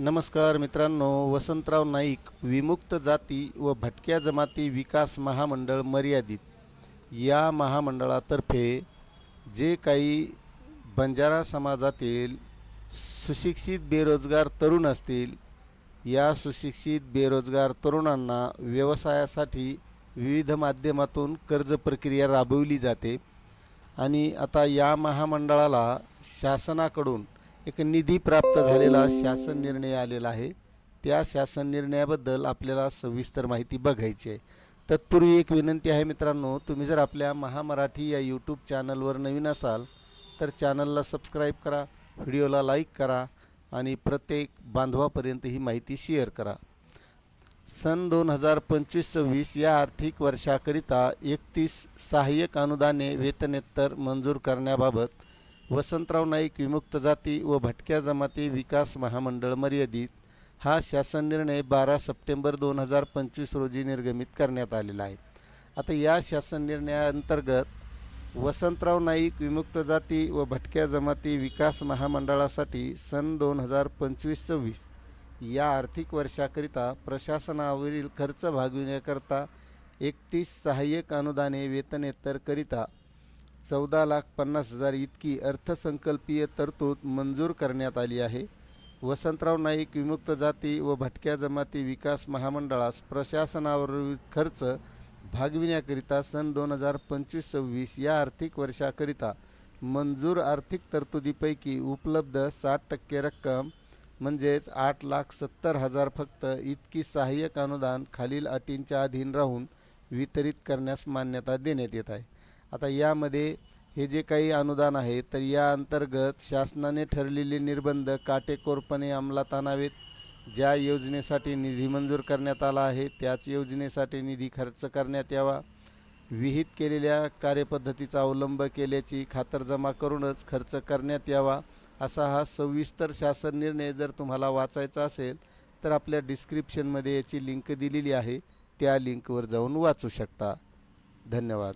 नमस्कार मित्रांनो वसंतराव नाईक विमुक्त जाती व भटक्या जमाती विकास महामंडळ मर्यादित. या महामंडळातर्फे जे काही बंजारा समाजातील सुशिक्षित बेरोजगार तरुण असतील या सुशिक्षित बेरोजगार तरुणांना व्यवसायासाठी विविध माध्यमातून कर्ज प्रक्रिया राबवली जाते. आणि आता या महामंडळाला शासनाकडून एक निधी प्राप्त झालेला शासन निर्णय आलेला आहे. त्या शासन निर्णयाबद्दल आपल्याला सविस्तर माहिती बघायची आहे. तत्पूर्वी एक विनंती आहे मित्रांनो तुम्ही जर आपल्या महामराठी या यूट्यूब चॅनलवर नवीन असाल तर चॅनलला सबस्क्राईब करा व्हिडिओला लाईक करा आणि प्रत्येक बांधवापर्यंत ही माहिती शेअर करा. सन दोन हजार पंचवीस सव्वीस या आर्थिक वर्षाकरिता एकतीस सहाय्यक अनुदाने वेतनेत्तर मंजूर करण्याबाबत वसंतराव नाईक विमुक्त जाती व भटक्या जमाती विकास महामंडळ मर्यादित हा शासन निर्णय बारा सप्टेंबर दोन हजार पंचवीस रोजी निर्गमित करण्यात आलेला आहे. आता या शासन निर्णयाअंतर्गत वसंतराव नाईक विमुक्त जाती व भटक्या जमाती विकास महामंडळासाठी सन दोन हजार पंचवीस सव्वीस या आर्थिक वर्षाकरिता प्रशासनावरील खर्च भागविण्याकरता एकतीस सहाय्यक अनुदाने वेतनेतरकरिता चौदा लाख पन्नास हजार इतकी अर्थसंकल्पीय तरतूद मंजूर करण्यात आली आहे. वसंतराव नाईक विमुक्त जाती व भटक्या जमाती विकास महामंडळास प्रशासनावरील खर्च भागविण्याकरिता सन दोन हजार पंचवीस सव्वीस या आर्थिक वर्षाकरिता मंजूर आर्थिक तरतुदीपैकी उपलब्ध साठ टक्के रक्कम म्हणजेच आठ लाख सत्तर हजार फक्त इतकी सहाय्यक अनुदान खालील अटींच्या अधीन राहून वितरित करण्यास मान्यता देण्यात येत आहे. आता यामध्ये हे जे काही अनुदान आहे तर या अंतर्गत शासनाने ठरलेले निर्बंध काटेकोरपणे अंमलात आणावेत. ज्या योजनेसाठी निधी मंजूर करण्यात आला आहे त्याच योजनेसाठी निधी खर्च करण्यात यावा. विहित केलेल्या कार्यपद्धतीचा अवलंब केल्याची खातरजमा करूनच खर्च करण्यात यावा असा हा सविस्तर शासन निर्णय जर तुम्हाला वाचायचा असेल तर आपल्या डिस्क्रिप्शनमध्ये याची लिंक दिलेली आहे. त्या लिंकवर जाऊन वाचू शकता. धन्यवाद.